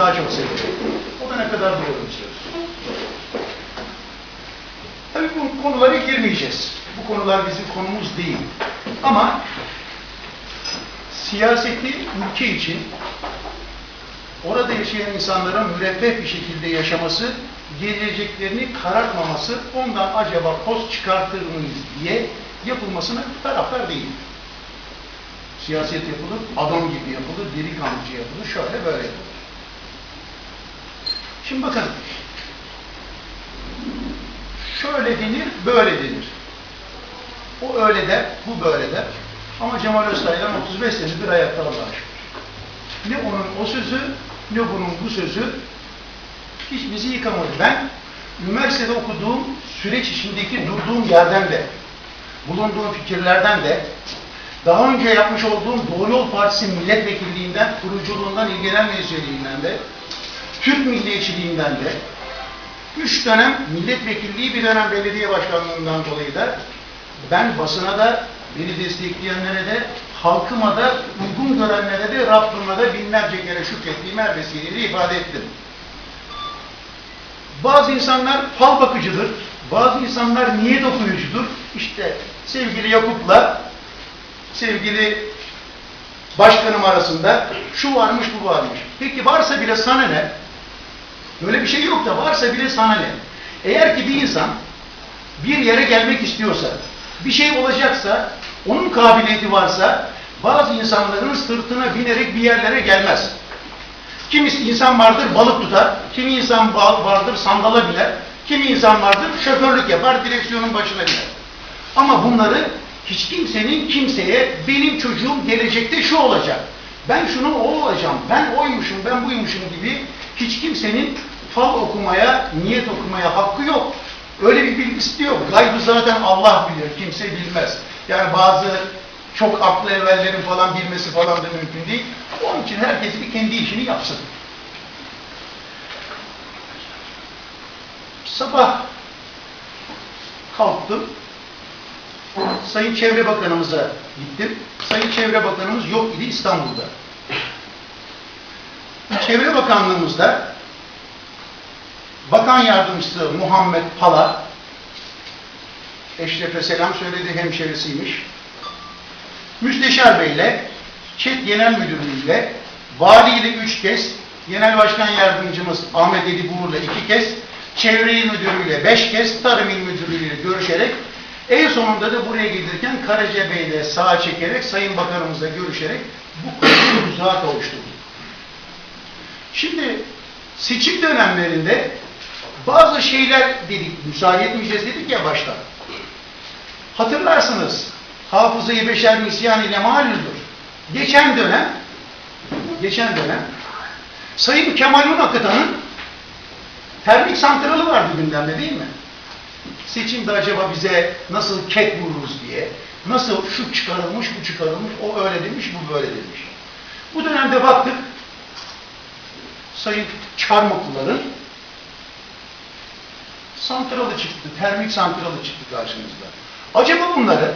daha çok seviyorum. O da ne kadar bir söz. Tabii bu konulara girmeyeceğiz. Bu konular bizim konumuz değil. Ama siyaseti ülke için orada yaşayan insanların mürebbeh bir şekilde yaşaması, geleceklerini karartmaması, ondan acaba post çıkartır mıyız diye yapılmasına taraftar değil. Siyaset yapılır, adam gibi yapılır, delikanlıca yapılır, şöyle böyle yapılır. Şimdi bakın, şöyle denir, böyle denir. O öyle der, bu böyle der. Ama Cemal Öztay'dan 35 senedir hayatta Allah'a şükür. Ne onun o sözü, ne bunun bu sözü hiç bizi yıkamadı. Ben üniversitede okuduğum süreç içindeki durduğum yerden de, bulunduğum fikirlerden de, daha önce yapmış olduğum Doğru Yol Partisi milletvekilliğinden, kuruculuğundan, il genel meclisliğinden de, Türk milliyetçiliğinden de, üç dönem milletvekilliği, bir dönem belediye başkanlığından dolayı da ben basına da, beni destekleyenlere de, halkıma da, uygun görenlere de, Rabbime de binlerce kere şükrettiğimi her vesileyle ifade ettim. Bazı insanlar fal bakıcıdır, bazı insanlar niyet okuyucudur. İşte sevgili Yakup'la sevgili başkanım arasında şu varmış bu varmış. Peki varsa bile sana ne? Böyle bir şey yok da varsa bile sana ne? Eğer ki bir insan bir yere gelmek istiyorsa, bir şey olacaksa, onun kabiliyeti varsa bazı insanların sırtına binerek bir yerlere gelmez. Kimi insan vardır balık tutar, kimi insan vardır sandala biner, kimi insan vardır şoförlük yapar, direksiyonun başına biner. Ama bunları hiç kimsenin kimseye benim çocuğum gelecekte şu olacak, ben şunu o olacağım, ben oymuşum, ben buymuşum gibi hiç kimsenin fal okumaya, niyet okumaya hakkı yok. Öyle bir bilgisi de yok. Gaybı zaten Allah bilir, kimse bilmez. Yani bazı çok aklı evvellerin falan bilmesi falan da mümkün değil. Onun için herkes bir kendi işini yapsın. Sabah kalktım. Sayın Çevre Bakanımıza gittim. Sayın Çevre Bakanımız yok idi İstanbul'da. Çevre Bakanlığımızda Bakan Yardımcısı Muhammed Pala Eşref'e selam söyledi, hemşerisiymiş. Müsteşar Bey'le, ÇED Genel Müdürlüğü'yle, valiyle üç kez, Genel Başkan Yardımcımız Ahmet Eli Buğur'la iki kez, Çevre İl Müdürü'yle beş kez, Tarım İl Müdürlüğü'yle görüşerek, en sonunda da buraya gelirken Karaca Bey'le sağa çekerek, Sayın Bakanımızla görüşerek bu konuyu müzahat oluşturduk. Şimdi seçim dönemlerinde bazı şeyler dedik, müsaade etmeyeceğiz dedik ya başta. Hatırlarsınız, hafızayı beşer misyan ile malüldür. Geçen dönem, geçen dönem, Sayın Kemal Unakıtan'ın termik santralı vardı gündemde değil mi? Seçimde acaba bize nasıl ket vururuz diye, nasıl şu çıkarılmış, bu çıkarılmış, o öyle demiş, bu böyle demiş. Bu dönemde baktık, Sayın Çarmıklıların santralı çıktı, termik santralı çıktı karşımızda. Acaba bunları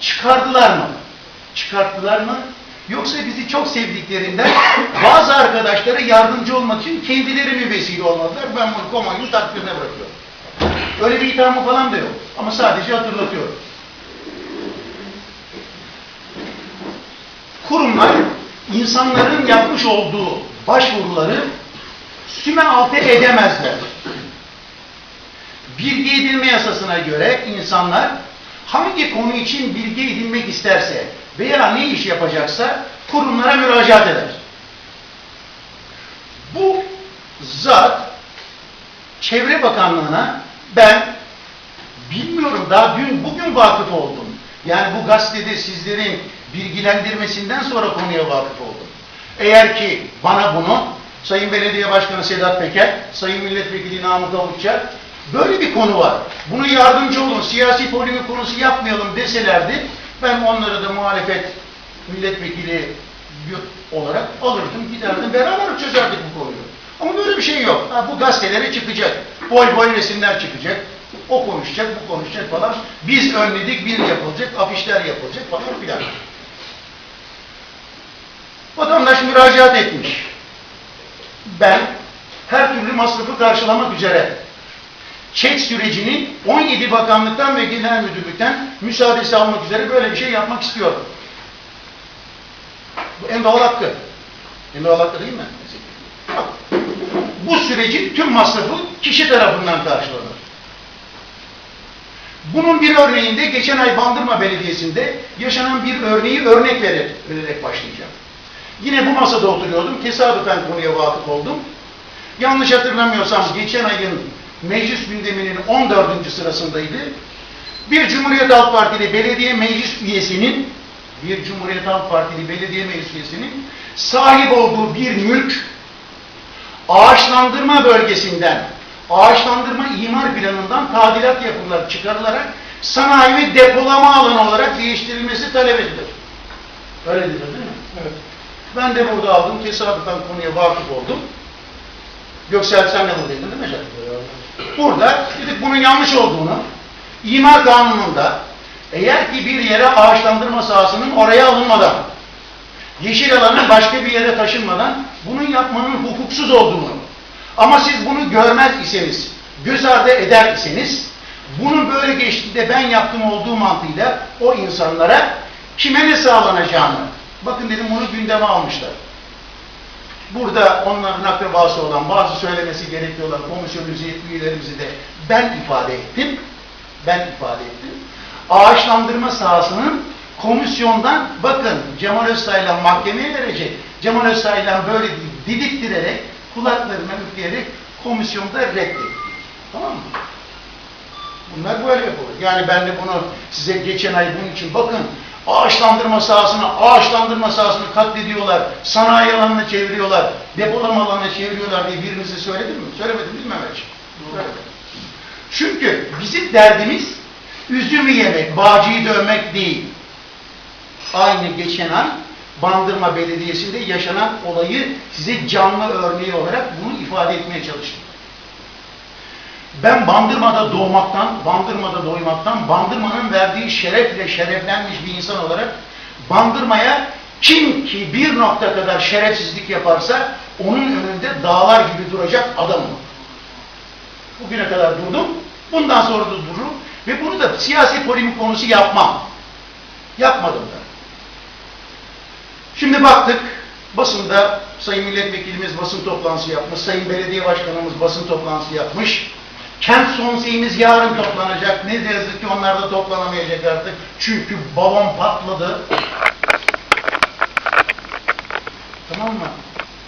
çıkardılar mı? Çıkarttılar mı? Yoksa bizi çok sevdiklerinden bazı arkadaşlara yardımcı olmak için kendileri mi vesile olmadılar? Ben bunu komayı takdirine bırakıyorum. Öyle bir ithamı falan da yok. Ama sadece hatırlatıyorum. Kurumlar insanların yapmış olduğu başvuruları sümen altı edemezler. Bilgi edinme yasasına göre insanlar hangi konu için bilgi edinmek isterse veya ne iş yapacaksa kurumlara müracaat eder. Bu zat Çevre Bakanlığı'na ben bilmiyorum daha dün bugün vakıf oldum. Yani bu gazetede sizlerin bilgilendirmesinden sonra konuya vakıf oldum. Eğer ki bana bunu Sayın Belediye Başkanı Sedat Peker, Sayın Milletvekili Namık Avukçak böyle bir konu var. Bunu yardımcı olun, siyasi polemik konusu yapmayalım deselerdi ben onları da muhalefet milletvekili olarak alırdım, giderdim, beraber çözerdik bu konuyu. Ama böyle bir şey yok. Ha, bu gazetelere çıkacak. Boy boy resimler çıkacak. O konuşacak, bu konuşacak falan. Biz önledik, bir yapılacak, afişler yapılacak falan filan. Vatandaş müracaat etmiş. ben her türlü masrafı karşılamak üzere çek sürecini 17 bakanlıktan ve genel müdürlükten müsaadesi almak üzere böyle bir şey yapmak istiyorum. Bu en doğal hakkı. En doğal hakkı değil mi? Bu sürecin tüm masrafı kişi tarafından karşılanır. Bunun bir örneğinde geçen ay Bandırma Belediyesi'nde yaşanan bir örneği örnek vererek başlayacağım. Yine bu masada oturuyordum. Tesadüfen konuya vakıf oldum. Yanlış hatırlamıyorsam geçen ayın meclis gündeminin 14. sırasındaydı. Bir Cumhuriyet Halk Partili belediye meclis üyesinin bir Cumhuriyet Halk Partili belediye meclis üyesinin sahip olduğu bir mülk ağaçlandırma bölgesinden ağaçlandırma imar planından tadilat yapılarak çıkarılarak sanayi ve depolama alanı olarak değiştirilmesi talep edilir. Öyledir değil mi? Evet. Ben de burada aldım. Tesadüfen konuya vakıf oldum. Göksel sen de buradaydın değil mi Can? Burada dedik bunun yanlış olduğunu, imar kanununda eğer ki bir yere ağaçlandırma sahasının oraya alınmadan, yeşil alanın başka bir yere taşınmadan bunun yapmanın hukuksuz olduğunu ama siz bunu görmez iseniz, göz ardı eder iseniz bunun böyle geçtiğinde ben yaptım olduğu mantığıyla o insanlara kime ne sağlanacağını bakın dedim bunu gündeme almışlar. Burada onların akrabası olan bazı söylemesi gerekli olan komisyon üyelerimizi de ben ifade ettim. Ben ifade ettim. Ağaçlandırma sahasının komisyondan bakın Cemal Öztaylan mahkemeye verecek. Cemal Öztaylan böyle didiktirerek kulaklarına üfleyerek komisyonda reddetti. Tamam mı? Bunlar böyle yapılır. Yani ben de bunu size geçen ay bunun için bakın ağaçlandırma sahasını, ağaçlandırma sahasını katlediyorlar, sanayi alanına çeviriyorlar, depolama alanına çeviriyorlar diye birinize söyledim mi? Söylemedim değil mi Mehmetciğim? Söylemedim. Çünkü bizim derdimiz üzümü yemek, bağcıyı dövmek değil. Aynı geçen ay Bandırma Belediyesi'nde yaşanan olayı size canlı örneği olarak bunu ifade etmeye çalıştım. Ben Bandırma'da doğmaktan, Bandırma'da doymaktan, Bandırma'nın verdiği şerefle şereflenmiş bir insan olarak Bandırma'ya kim ki bir nokta kadar şerefsizlik yaparsa onun önünde dağlar gibi duracak adamım. Bugüne kadar durdum, bundan sonra da dururum ve bunu da siyasi polemik konusu yapmam. Yapmadım da. Şimdi baktık, basında Sayın Milletvekilimiz basın toplantısı yapmış, Sayın Belediye Başkanımız basın toplantısı yapmış. Kent konseyimiz yarın toplanacak. Ne yazık ki onlar da toplanamayacak artık. Çünkü balon patladı. Tamam mı?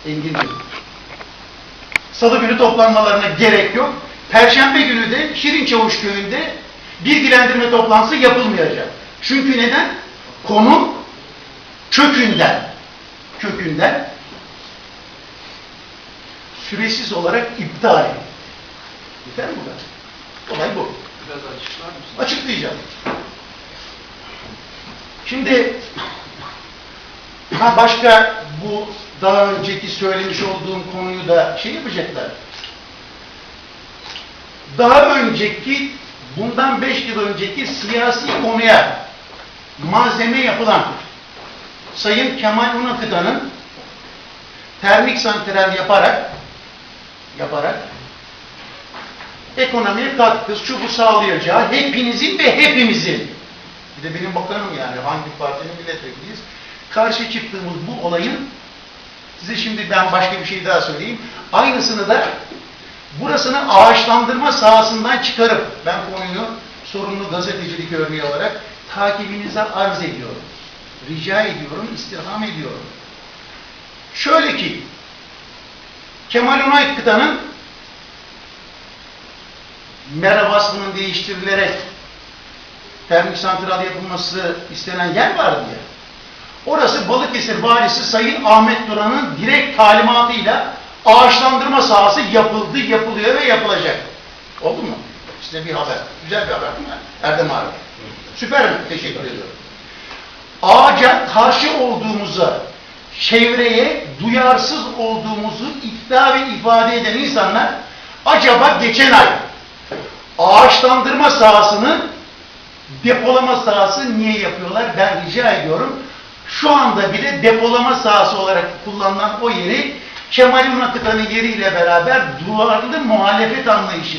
Engin'ciğim. Salı günü toplanmalarına gerek yok. Perşembe günü de Şirinçavuş köyünde bilgilendirme toplantısı yapılmayacak. Çünkü neden? Konu kökünden, kökünden süresiz olarak iptal edildi. Yeter mi bu kadar? Olay bu. Biraz açıklar mısın? Açıklayacağım. Şimdi ha başka bu daha önceki söylemiş olduğum konuyu da şey yapacaklar. Daha önceki bundan beş yıl önceki siyasi konuya malzeme yapılan Sayın Kemal Unakıtan'ın termik santral yaparak yaparak ekonomiye katkısı, şu bu sağlayacağı hepinizin ve hepimizin bir de benim bakanım yani hangi partinin milletvekiliyiz karşı çıktığımız bu olayın size şimdi ben başka bir şey daha söyleyeyim. Aynısını da burasını ağaçlandırma sahasından çıkarıp ben konuyu sorumlu gazetecilik örneği olarak takibinize arz ediyorum. Rica ediyorum, istirham ediyorum. Şöyle ki Kemal Onay Kıtan'ın mera vasfının değiştirilerek termik santral yapılması istenen yer vardı ya. Orası Balıkesir valisi Sayın Ahmet Duran'ın direkt talimatıyla ağaçlandırma sahası yapıldı, yapılıyor ve yapılacak. Oldu mu? İşte bir haber. Güzel bir haber değil mi? Erdem abi. Süper mi? Teşekkür ediyorum. Ağaca karşı olduğumuza, çevreye duyarsız olduğumuzu iddia ve ifade eden insanlar acaba geçen ay ağaçlandırma sahasını depolama sahası niye yapıyorlar? Ben rica ediyorum. Şu anda bile depolama sahası olarak kullanılan o yeri Kemal Unatıkan'ın yeriyle beraber duvarlı muhalefet anlayışı,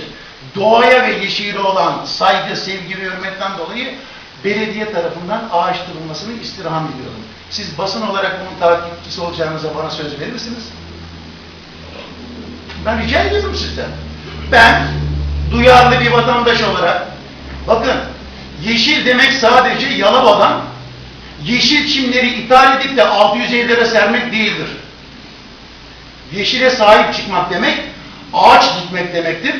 doğaya ve yeşile olan saygı, sevgi ve hürmetten dolayı belediye tarafından ağaçtırılmasını istirham ediyorum. Siz basın olarak bunun takipçisi olacağınıza bana söz verir misiniz? Ben rica ediyorum sizden. Ben duyarlı bir vatandaş olarak bakın yeşil demek sadece Yalova'dan yeşil çimleri ithal edip de 600 evlere sermek değildir. Yeşile sahip çıkmak demek ağaç dikmek demektir.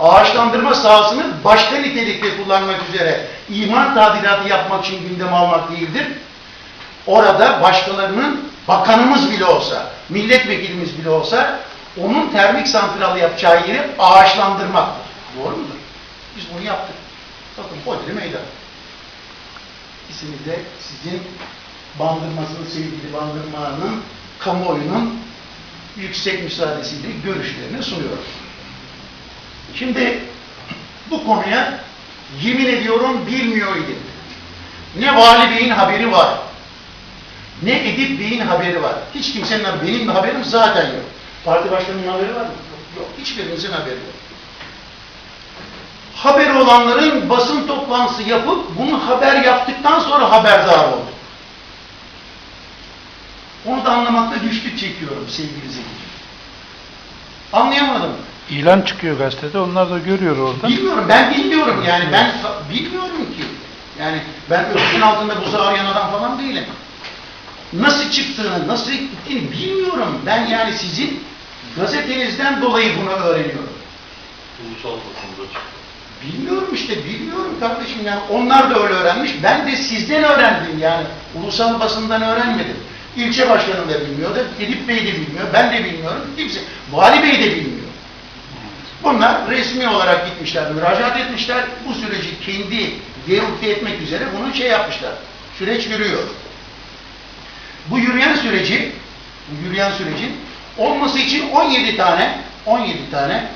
Ağaçlandırma sahasını başka nitelikte kullanmak üzere imar tadilatı yapmak için gündeme almak değildir. Orada başkalarının bakanımız bile olsa, milletvekilimiz bile olsa onun termik santralı yapacağı yeri ağaçlandırmaktır. Doğru mudur? Biz bunu yaptık. Bakın Podri Meydan. İsmi de sizin bandırmasının, sevgili bandırmanın, kamuoyunun yüksek müsaadesiyle görüşlerini sunuyorum. Şimdi bu konuya yemin ediyorum bilmiyor idim. Ne Vali Bey'in haberi var, ne Edip Bey'in haberi var. Hiç kimsenin benim haberim zaten yok. Parti başkanının haberi var mı? Yok. Hiçbirinizin haberi yok. Haberi olanların basın toplantısı yapıp bunu haber yaptıktan sonra haberdar oldu. Onu da anlamakta güçlük çekiyorum sevgili Zeki. Anlayamadım. İlan çıkıyor gazetede, onlar da görüyor orada. Bilmiyorum, ben bilmiyorum yani. Ben bilmiyorum ki. Yani ben örtün altında buzu arayan adam falan değilim. Nasıl çıktığını, nasıl gittiğini bilmiyorum. Ben yani sizin gazetenizden dolayı bunu öğreniyorum. Ulusal basında çıktı. Bilmiyorum işte, bilmiyorum kardeşim yani. Onlar da öyle öğrenmiş. Ben de sizden öğrendim yani. Ulusal basından öğrenmedim. İlçe başkanım da bilmiyordu. Edip Bey de bilmiyor. Ben de bilmiyorum. Kimse. Vali Bey de bilmiyor. Bunlar resmi olarak gitmişler, müracaat etmişler. Bu süreci kendi devrukte etmek üzere bunu şey yapmışlar. Süreç yürüyor. Bu yürüyen süreci, bu yürüyen sürecin olması için 17 tane 17 tane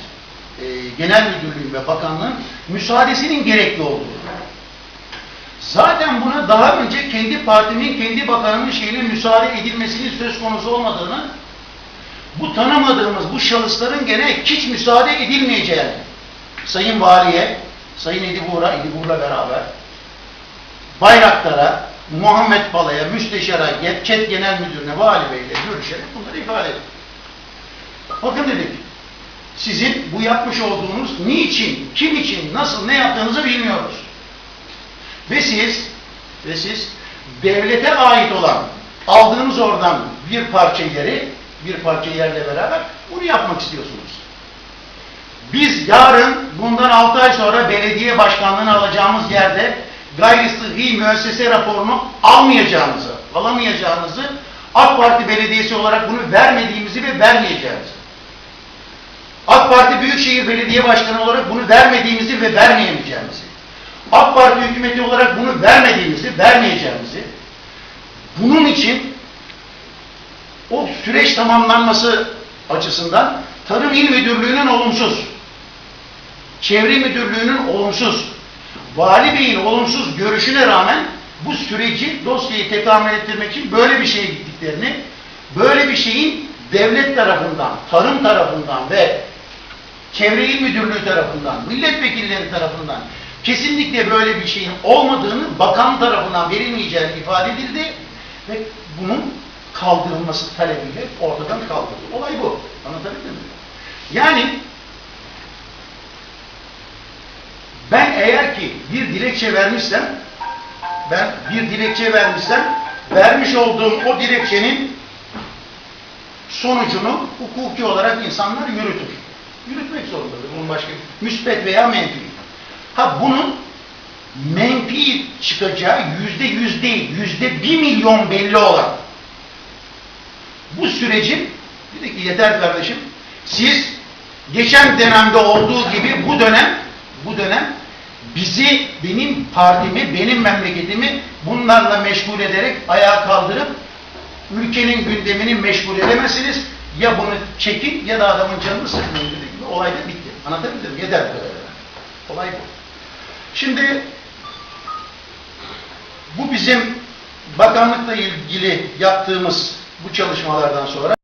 e, genel müdürlüğün ve bakanlığın müsaadesinin gerekli olduğu. Zaten buna daha önce kendi partimin, kendi bakanının şeyine müsaade edilmesinin söz konusu olmadığını, bu tanımadığımız bu şahısların gene hiç müsaade edilmeyeceğini, Sayın Valiye, Sayın Edi Buğra, Edi Buğra'la beraber, Bayraktar'a, Muhammed Bala'ya, Müsteşar'a, ÇED Genel Müdürü'ne, Vali Bey'le görüşerek bunları ifade ettik. Bakın dedik, sizin bu yapmış olduğunuz niçin, kim için, nasıl, ne yaptığınızı bilmiyoruz. Ve siz, ve siz devlete ait olan, aldığınız oradan bir parça yeri, bir parça yerle beraber bunu yapmak istiyorsunuz. Biz yarın bundan 6 ay sonra belediye başkanlığını alacağımız yerde gayri sıhhi müessese raporunu almayacağımızı, alamayacağımızı AK Parti Belediyesi olarak bunu vermediğimizi ve vermeyeceğimizi. AK Parti Büyükşehir Belediye Başkanı olarak bunu vermediğimizi ve vermeyemeyeceğimizi. AK Parti hükümeti olarak bunu vermediğimizi, vermeyeceğimizi. Bunun için o süreç tamamlanması açısından Tarım İl Müdürlüğü'nün olumsuz, Çevre Müdürlüğü'nün olumsuz, Vali Bey'in olumsuz görüşüne rağmen bu süreci, dosyayı tekamül ettirmek için böyle bir şeye gittiklerini, böyle bir şeyin devlet tarafından, tarım tarafından ve Çevre İl Müdürlüğü tarafından, milletvekilleri tarafından kesinlikle böyle bir şeyin olmadığını bakan tarafından verilmeyeceği ifade edildi ve bunun kaldırılması talebiyle ortadan kaldırıldı. Olay bu. Anlatabildim mi? Yani ben eğer ki bir dilekçe vermişsem ben bir dilekçe vermişsem vermiş olduğum o dilekçenin sonucunu hukuki olarak insanlar yürütür. Yürütmek zorundadır. Bunun başka müspet veya menfi. Ha bunun menfi çıkacağı yüzde yüz değil, yüzde bir milyon belli olan bu sürecin dedi ki yeter kardeşim siz geçen dönemde olduğu gibi bu dönem bu dönem bizi, benim partimi, benim memleketimi bunlarla meşgul ederek ayağa kaldırıp ülkenin gündemini meşgul edemezsiniz. Ya bunu çekin ya da adamın canını sıkmayın dedi olay da bitti. Anlatabildim mi? Yeter bu kadar. Olay bu. Şimdi bu bizim bakanlıkla ilgili yaptığımız bu çalışmalardan sonra